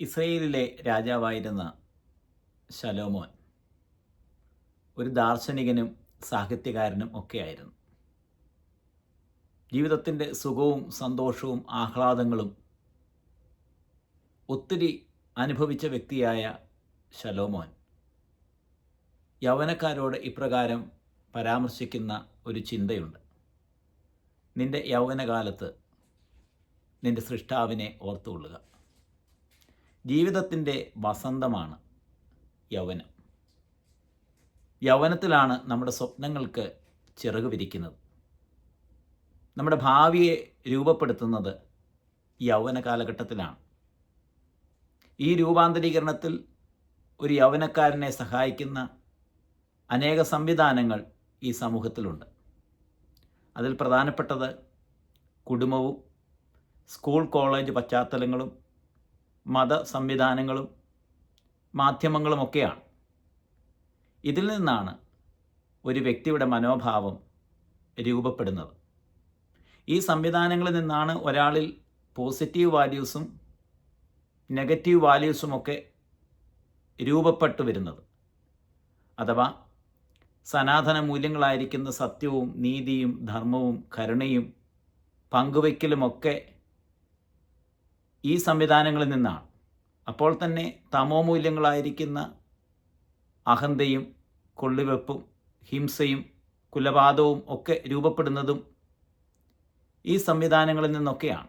ഇസ്രയേലിലെ രാജാവായിരുന്ന ശലോമോൻ ഒരു ദാർശനികനും സാഹിത്യകാരനും ഒക്കെയായിരുന്നു. ജീവിതത്തിന്റെ സുഖവും സന്തോഷവും ആഹ്ലാദങ്ങളും ഒത്തിരി അനുഭവിച്ച വ്യക്തിയായ ശലോമോൻ യൗവനക്കാരോട് ഇപ്രകാരം പരാമർശിക്കുന്ന ഒരു ചിന്തയുണ്ട്. നിന്റെ യൗവനകാലത്ത് നിന്റെ സൃഷ്ടാവിനെ ഓർത്തുകൊള്ളുക. ജീവിതത്തിന്റെ വസന്തമാണ് യൗവനം. യൗവനത്തിലാണ് നമ്മുടെ സ്വപ്നങ്ങൾക്ക് ചിറക് വിരിക്കുന്നത്. നമ്മുടെ ഭാവിയെ രൂപപ്പെടുത്തുന്നത് യൗവന കാലഘട്ടത്തിലാണ്. ഈ രൂപാന്തരീകരണത്തിൽ ഒരു യൗവനക്കാരനെ സഹായിക്കുന്ന അനേക സംവിധാനങ്ങൾ ഈ സമൂഹത്തിലുണ്ട്. അതിൽ പ്രധാനപ്പെട്ടത് കുടുംബവും സ്കൂൾ കോളേജ് പശ്ചാത്തലങ്ങളും മത സംവിധാനങ്ങളും മാധ്യമങ്ങളുമൊക്കെയാണ്. ഇതിൽ നിന്നാണ് ഒരു വ്യക്തിയുടെ മനോഭാവം രൂപപ്പെടുന്നത്. ഈ സംവിധാനങ്ങളിൽ നിന്നാണ് ഒരാളിൽ പോസിറ്റീവ് വാല്യൂസും നെഗറ്റീവ് വാല്യൂസുമൊക്കെ രൂപപ്പെട്ടു വരുന്നത്. അഥവാ സനാതന മൂല്യങ്ങളായിരിക്കുന്ന സത്യവും നീതിയും ധർമ്മവും കരുണയും പങ്കുവയ്ക്കലുമൊക്കെ ഈ സംവിധാനങ്ങളിൽ നിന്നാണ്. അപ്പോൾ തന്നെ തമോ മൂല്യങ്ങളായിരിക്കുന്ന അഹന്തയും കൊള്ളിവെപ്പും ഹിംസയും കുലപാതവും ഒക്കെ രൂപപ്പെടുന്നതും ഈ സംവിധാനങ്ങളിൽ നിന്നൊക്കെയാണ്.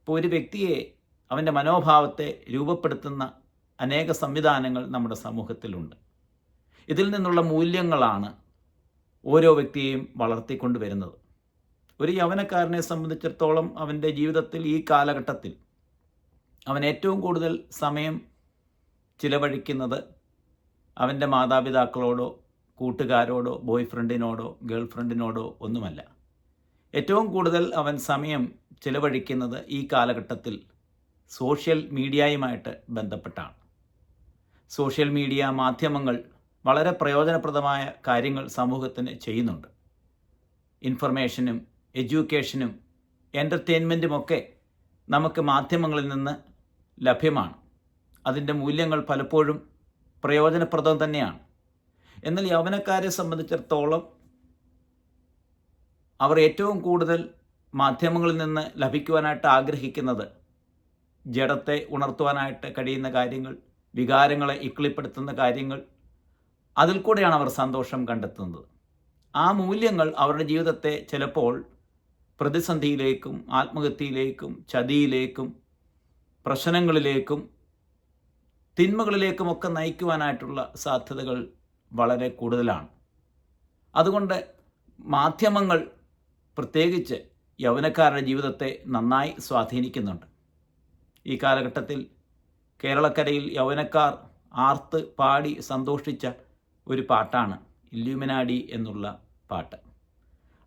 ഇപ്പോൾ ഒരു വ്യക്തിയെ അവന്റെ മനോഭാവത്തെ രൂപപ്പെടുത്തുന്ന അനേക സംവിധാനങ്ങൾ നമ്മുടെ സമൂഹത്തിലുണ്ട്. ഇതിൽ നിന്നുള്ള മൂല്യങ്ങളാണ് ഓരോ വ്യക്തിയെയും വളർത്തിക്കൊണ്ട് വരുന്നത് ഒരു യൗവനക്കാരനെ സംബന്ധിച്ചിടത്തോളം അവന്റെ ജീവിതത്തിൽ ഈ കാലഘട്ടത്തിൽ അവൻ ഏറ്റവും കൂടുതൽ സമയം ചിലവഴിക്കുന്നത് അവന്റെ മാതാപിതാക്കളോടോ കൂട്ടുകാരോടോ ബോയ് ഫ്രണ്ടിനോടോ ഗേൾ ഫ്രണ്ടിനോടോ ഒന്നുമല്ല. ഏറ്റവും കൂടുതൽ അവൻ സമയം ചിലവഴിക്കുന്നത് ഈ കാലഘട്ടത്തിൽ സോഷ്യൽ മീഡിയയുമായിട്ട് ബന്ധപ്പെട്ടാണ്. സോഷ്യൽ മീഡിയ മാധ്യമങ്ങൾ വളരെ പ്രയോജനപ്രദമായ കാര്യങ്ങൾ സമൂഹത്തിന് ചെയ്യുന്നുണ്ട്. ഇൻഫർമേഷനും എഡ്യൂക്കേഷനും എന്റർടൈൻമെന്റുമൊക്കെ നമുക്ക് മാധ്യമങ്ങളിൽ നിന്ന് ലഭ്യമാണ്. അതിന്റെ മൂല്യങ്ങൾ പലപ്പോഴും പ്രയോജനപ്രദം തന്നെയാണ്. എന്നാൽ യൗവനക്കാരെ സംബന്ധിച്ചിടത്തോളം അവർ ഏറ്റവും കൂടുതൽ മാധ്യമങ്ങളിൽ നിന്ന് ലഭിക്കുവാനായിട്ട് ആഗ്രഹിക്കുന്നത് ജഡത്തെ ഉണർത്തുവാനായിട്ട് കഴിയുന്ന കാര്യങ്ങൾ വികാരങ്ങളെ ഇക്കിളിപ്പെടുത്തുന്ന കാര്യങ്ങൾ അതിൽ കൂടെയാണ് അവർ സന്തോഷം കണ്ടെത്തുന്നത്. ആ മൂല്യങ്ങൾ അവരുടെ ജീവിതത്തെ ചിലപ്പോൾ പ്രതിസന്ധിയിലേക്കും ആത്മഹത്യയിലേക്കും ചതിയിലേക്കും പ്രശ്നങ്ങളിലേക്കും തിന്മകളിലേക്കുമൊക്കെ നയിക്കുവാനായിട്ടുള്ള സാധ്യതകൾ വളരെ കൂടുതലാണ്. അതുകൊണ്ട് മാധ്യമങ്ങൾ പ്രത്യേകിച്ച് യൗവനക്കാരുടെ ജീവിതത്തെ നന്നായി സ്വാധീനിക്കുന്നുണ്ട്. ഈ കാലഘട്ടത്തിൽ കേരളക്കരയിൽ യൗവനക്കാർ ആർത്ത് പാടി സന്തോഷിച്ച ഒരു പാട്ടാണ് ഇല്യൂമിനാഡി എന്നുള്ള പാട്ട്.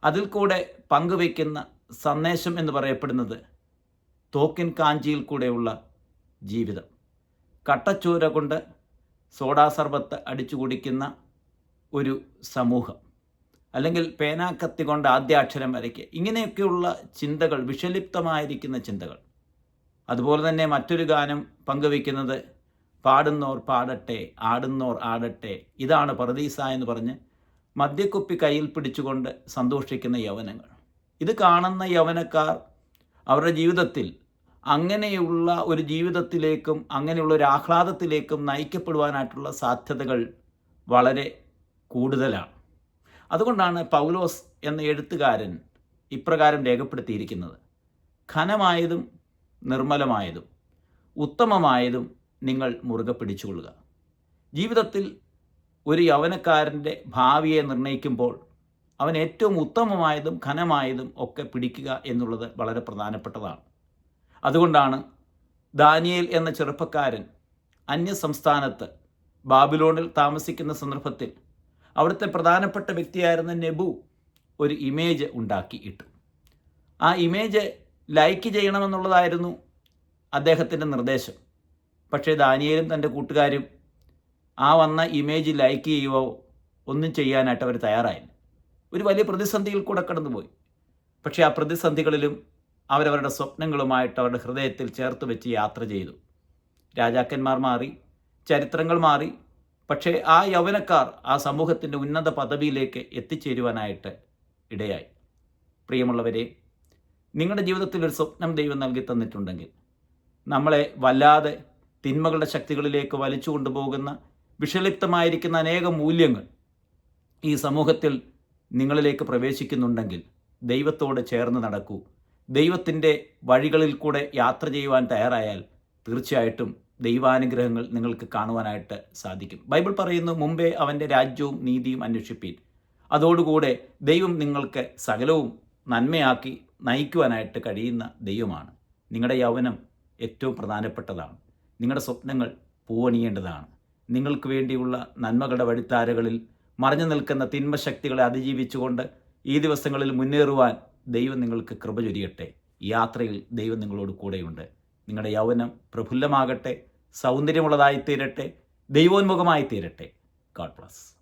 അതിൽ കൂടെ പങ്കുവയ്ക്കുന്ന സന്ദേശം എന്ന് പറയപ്പെടുന്നത് തോക്കിൻ കാഞ്ചിയിൽ കൂടെയുള്ള ജീവിതം. കട്ടച്ചൂര കൊണ്ട് സോഡാ സർബത്ത് അടിച്ചു കുടിക്കുന്ന ഒരു സമൂഹം. അല്ലെങ്കിൽ പേനാക്കത്തി കൊണ്ട് ആദ്യാക്ഷരം വരയ്ക്കുക. ഇങ്ങനെയൊക്കെയുള്ള ചിന്തകൾ വിഷലിപ്തമായിരിക്കുന്ന ചിന്തകൾ. അതുപോലെ തന്നെ മറ്റൊരു ഗാനം പങ്കുവയ്ക്കുന്നത് പാടുന്നോർ പാടട്ടെ ആടുന്നോർ ആടട്ടെ. ഇതാണ് പറദീസ എന്ന് പറഞ്ഞ് മദ്യക്കുപ്പി കയ്യിൽ പിടിച്ചുകൊണ്ട് സന്തോഷിക്കുന്ന യവനങ്ങൾ. ഇത് കാണുന്ന യവനക്കാർ അവരുടെ ജീവിതത്തിൽ അങ്ങനെയുള്ള ഒരു ജീവിതത്തിലേക്കും അങ്ങനെയുള്ള ഒരു ആഹ്ലാദത്തിലേക്കും നയിക്കപ്പെടുവാനായിട്ടുള്ള സാധ്യതകൾ വളരെ കൂടുതലാണ്. അതുകൊണ്ടാണ് പൗലോസ് എന്ന എഴുത്തുകാരൻ ഇപ്രകാരം രേഖപ്പെടുത്തിയിരിക്കുന്നത്. ഖനമായതും നിർമ്മലമായതും ഉത്തമമായതും നിങ്ങൾ മുറുകെ പിടിച്ചുകൊള്ളുക. ജീവിതത്തിൽ ഒരു യൗവനക്കാരന്റെ ഭാവിയെ നിർണയിക്കുമ്പോൾ അവൻ ഏറ്റവും ഉത്തമമായതും ഘനമായതും ഒക്കെ പിടിക്കുക എന്നുള്ളത് വളരെ പ്രധാനപ്പെട്ടതാണ്. അതുകൊണ്ടാണ് ദാനിയേൽ എന്ന ചെറുപ്പക്കാരൻ അന്യ സംസ്ഥാനത്ത് ബാബിലോണിൽ താമസിക്കുന്ന സന്ദർഭത്തിൽ അവിടുത്തെ പ്രധാനപ്പെട്ട വ്യക്തിയായിരുന്ന നെബു ഒരു ഇമേജ് ഉണ്ടാക്കി ഇട്ടു ആ ഇമേജ് ലൈക്ക് ചെയ്യണമെന്നുള്ളതായിരുന്നു അദ്ദേഹത്തിന്റെ നിർദ്ദേശം. പക്ഷേ ദാനിയേലും തന്റെ കൂട്ടുകാരും ആ വന്ന ഇമേജ് ലൈക്ക് ചെയ്യുകയോ ഒന്നും ചെയ്യാനായിട്ട് അവർ തയ്യാറായില്ല. ഒരു വലിയ പ്രതിസന്ധിയിൽ കൂടെ കടന്നുപോയി. പക്ഷേ ആ പ്രതിസന്ധികളിലും അവരവരുടെ സ്വപ്നങ്ങളുമായിട്ട് അവരുടെ ഹൃദയത്തിൽ ചേർത്ത് വെച്ച് യാത്ര ചെയ്തു. രാജാക്കന്മാർ മാറി ചരിത്രങ്ങൾ മാറി. പക്ഷേ ആ യൗവനക്കാർ ആ സമൂഹത്തിന്റെ ഉന്നത പദവിയിലേക്ക് എത്തിച്ചേരുവാനായിട്ട് ഇടയായി. പ്രിയമുള്ളവരെ നിങ്ങളുടെ ജീവിതത്തിൽ ഒരു സ്വപ്നം ദൈവം നൽകി തന്നിട്ടുണ്ടെങ്കിൽ നമ്മളെ വല്ലാതെ തിന്മകളുടെ ശക്തികളിലേക്ക് വലിച്ചു കൊണ്ടുപോകുന്ന വിഷലിപ്തമായിരിക്കുന്ന അനേകം മൂല്യങ്ങൾ ഈ സമൂഹത്തിൽ നിങ്ങളിലേക്ക് പ്രവേശിക്കുന്നുണ്ടെങ്കിൽ ദൈവത്തോട് ചേർന്ന് നടക്കൂ. ദൈവത്തിന്റെ വഴികളിൽ കൂടെ യാത്ര ചെയ്യുവാൻ തയ്യാറായാൽ തീർച്ചയായിട്ടും ദൈവാനുഗ്രഹങ്ങൾ നിങ്ങൾക്ക് കാണുവാനായിട്ട് സാധിക്കും. ബൈബിൾ പറയുന്നു മുമ്പേ അവന്റെ രാജ്യവും നീതിയും അന്വേഷിപ്പീൻ. അതോടുകൂടെ ദൈവം നിങ്ങൾക്ക് സകലവും നന്മയാക്കി നയിക്കുവാനായിട്ട് കഴിയുന്ന ദൈവമാണ്. നിങ്ങളുടെ യൗവനം ഏറ്റവും പ്രധാനപ്പെട്ടതാണ്. നിങ്ങളുടെ സ്വപ്നങ്ങൾ പൂവണിയേണ്ടതാണ്. നിങ്ങൾക്ക് വേണ്ടിയുള്ള നന്മകളുടെ വഴിത്താരകളിൽ മറഞ്ഞു നിൽക്കുന്ന തിന്മശക്തികളെ അതിജീവിച്ചുകൊണ്ട് ഈ ദിവസങ്ങളിൽ മുന്നേറുവാൻ ദൈവം നിങ്ങൾക്ക് കൃപ ചൊരിയട്ടെ. യാത്രയിൽ ദൈവം നിങ്ങളോട് കൂടെയുണ്ട്. നിങ്ങളുടെ യൗവനം പ്രഫുല്ലമാകട്ടെ സൗന്ദര്യമുള്ളതായി തീരട്ടെ ദൈവോന്മുഖമായി തീരട്ടെ ഗാഡ് ബ്ലസ്